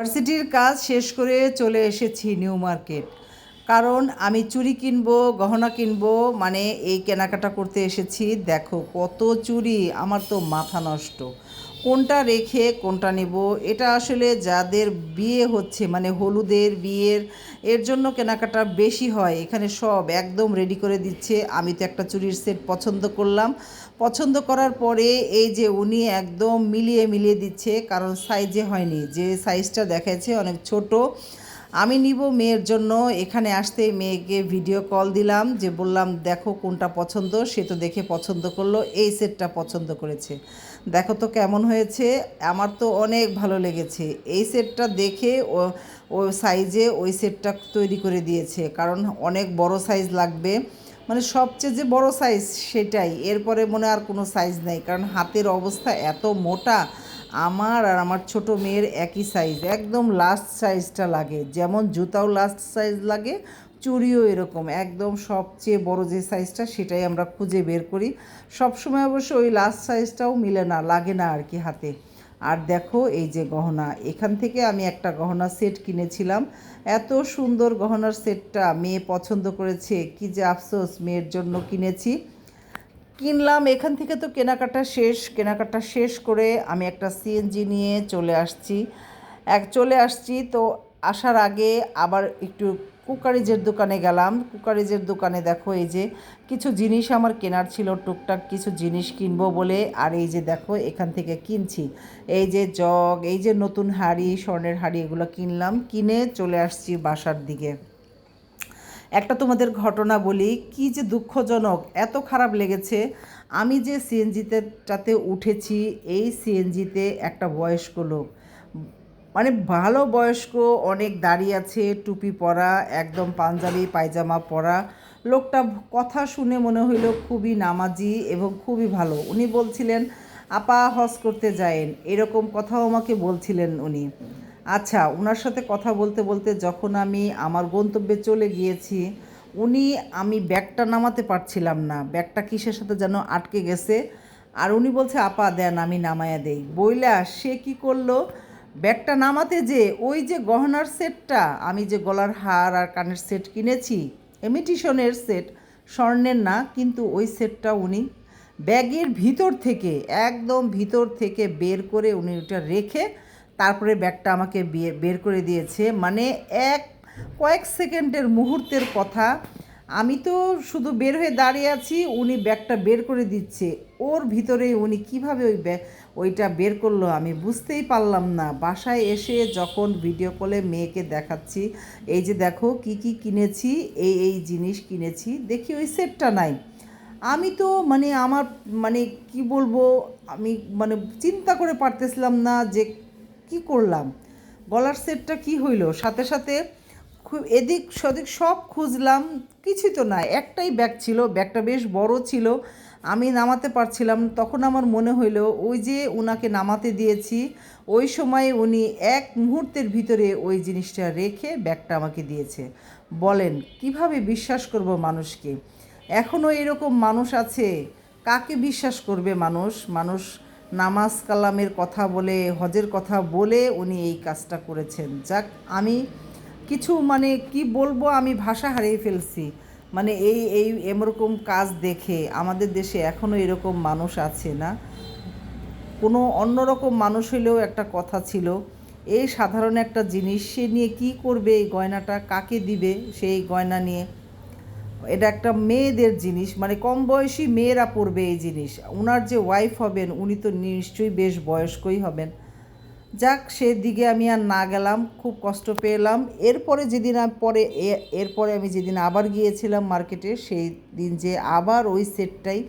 ভার্সিটির কাজ শেষ করে চলে এসেছি নিউ মার্কেট। কারণ আমি চুরি কিনবো, গহনা কিনবো মানে এই কেনাকাটা করতে এসেছি। দেখো কত চুরি আমার তো মাথা নষ্ট। কোনটা রেখে কোনটা নেব? এটা আসলে যাদের বিয়ে হচ্ছে মানে হলুদের বিয়ের, এর জন্য কেনাকাটা বেশি হয়। এখানে সব একদম রেডি করে দিচ্ছে। আমি তো একটা চুরির সেট পছন্দ করলাম। পছন্দ করার পরে এই যে উনি একদম মিলিয়ে মিলিয়ে দিচ্ছে, কারণ সাইজে হয়নি। যে সাইজটা দেখাচ্ছে অনেক ছোট। আমি নিব মেয়ের জন্য। এখানে আসতে মেয়েকে ভিডিও কল দিলাম যে বললাম, দেখো কোনটা পছন্দ। সে তো দেখে পছন্দ করল। এই সেটটা পছন্দ করেছে। দেখো তো কেমন হয়েছে। আমার তো অনেক ভালো লেগেছে। এই সেটটা দেখে ও ও সাইজে ওই সেটটা তৈরি করে দিয়েছে। কারণ অনেক বড় সাইজ লাগবে। মানে সবচেয়ে যে বড় সাইজ সেটাই। এরপরে মনে আর কোনো সাইজ নেই। কারণ হাতের অবস্থা এত মোটা, আমার আর আমার ছোট মেয়ের একই সাইজ। একদম লাস্ট সাইজটা লাগে। যেমন জুতাও লাস্ট সাইজ লাগে চুড়িও এরকম। একদম সবচেয়ে বড় যে সাইজটা সেটাই আমরা খুঁজে বের করি। সবসময় অবশ্য ওই লাস্ট সাইজটাও মিলে না, লাগে না আর কি হাতে। আর দেখো এই যে গহনা, এখান থেকে আমি একটা গহনা সেট কিনেছিলাম। এত সুন্দর গহনার সেটটা মেয়ে পছন্দ করেছে, কি যে আফসোস, মেয়ের জন্য কিনেছি। কিনলাম, এখান থেকে তো কেনাকাটা শেষ। কেনাকাটা শেষ করে আমি একটা সিএনজি নিয়ে চলে আসছি। এক চলে আসছি তো আসার আগে আবার একটু কুকারিজের দোকানে গেলাম। কুকারিজের দোকানে দেখো এই যে কিছু জিনিস আমার কেনার ছিল, টুকটাক কিছু জিনিস কিনবো বলে। আর এই যে দেখো এখান থেকে কিনছি। এই যে জগ, এই যে নতুন হাড়ি, স্বর্ণের হাড়ি, এগুলো কিনলাম। কিনে চলে আসছি বাসার দিকে। একটা তোমাদের ঘটনা বলি, কি যে দুঃখজনক, এত খারাপ লেগেছে। আমি যে সিএনজিতে টাতে উঠেছি, এই সিএনজিতে একটা বয়স্ক লোক। মানে ভালো বয়স্ক, অনেক দাঁড়িয়ে আছে, টুপি পরা, একদম পাঞ্জাবি, পায়জামা পরা। লোকটা কথা শুনে মনে হইল খুবই নামাজি এবং খুবই ভালো। উনি বলছিলেন, আপা, হজ করতে যায়েন। এরকম কথাও আমাকে বলছিলেন উনি। আচ্ছা ওনার সাথে কথা বলতে বলতে যখন আমি আমার গন্তব্যে চলে গিয়েছি, উনি, আমি ব্যাগটা নামাতে পারছিলাম না। ব্যাগটা কিসের সাথে যেন আটকে গেছে? আর উনি বলছে, আপা, দেন, আমি নামায়া দেই। বইলা, সে কি করল? ব্যাগটা নামাতে যে ওই যে গহনার সেটটা, আমি যে গলার হার আর কানের সেট কিনেছি, এমিটিশনের সেট, স্বর্ণের না, কিন্তু ওই সেটটা উনি ব্যাগের ভিতর থেকে, একদম ভিতর থেকে বের করে উনি ওটা রেখে তারপরে ব্যাগটা আমাকে বের করে দিয়েছে। মানে এক, কয়েক সেকেন্ডের মুহূর্তের কথা আমি তো শুধু বের হয়ে দাঁড়িয়ে আছি, উনি ব্যাগটা বের করে দিচ্ছে। ওর ভিতরে উনি কীভাবে ওই ব্যাগ, ওইটা বের করল আমি বুঝতেই পারলাম না। বাসায় এসে যখন ভিডিও কলে মেয়েকে দেখাচ্ছি, এই যে দেখো কি কি কিনেছি, এই এই জিনিস কিনেছি, দেখি ওই সেটটা নাই। আমি তো মানে আমার মানে কি বলব, আমি মানে চিন্তা করে পারতেছিলাম না যে কি করলাম। গলার সেটটা কি হইল? সাথে সাথে খুব এদিক সেদিক সব খুঁজলাম কিছু তো না একটাই ব্যাগ ছিল ব্যাগটা বেশ বড় ছিল। আমি নামাতে পারছিলাম, তখন আমার মনে হইল, ওই যে ওনাকে নামাতে দিয়েছি, ওই সময় উনি এক মুহূর্তের ভিতরে ওই জিনিসটা রেখে ব্যাগটা আমাকে দিয়েছে। বলেন, কীভাবে বিশ্বাস করব মানুষকে? এখনও এরকম মানুষ আছে? কাকে বিশ্বাস করবে মানুষ? মানুষ নামাজ কালামের কথা বলে, হজের কথা বলে উনি এই কাজটা করেছেন। যাক, আমি কিছু মানে কি বলব, আমি ভাষা হারিয়ে ফেলছি। মানে এই এই, এরকম কাজ দেখে আমাদের দেশে এখনও এরকম মানুষ আছে না। কোনো অন্যরকম মানুষ হলেও একটা কথা ছিল, এই সাধারণ একটা জিনিস, সে নিয়ে কি করবে এই গয়নাটা, কাকে দিবে সেই গয়না নিয়ে? এটা একটা মেয়েদের জিনিস মানে কম বয়সী মেয়েরা পরবে এই জিনিস। ওনার যে ওয়াইফ হবেন, উনি তো নিশ্চয়ই বেশ বয়স্কই হবেন। যাক সেদিকে আমি আর না গেলাম, খুব কষ্ট পেলাম। এরপরে যেদিন পরে এরপরে আমি যেদিন আবার গিয়েছিলাম মার্কেটে সেই দিন যে আবার ওই সেটটাই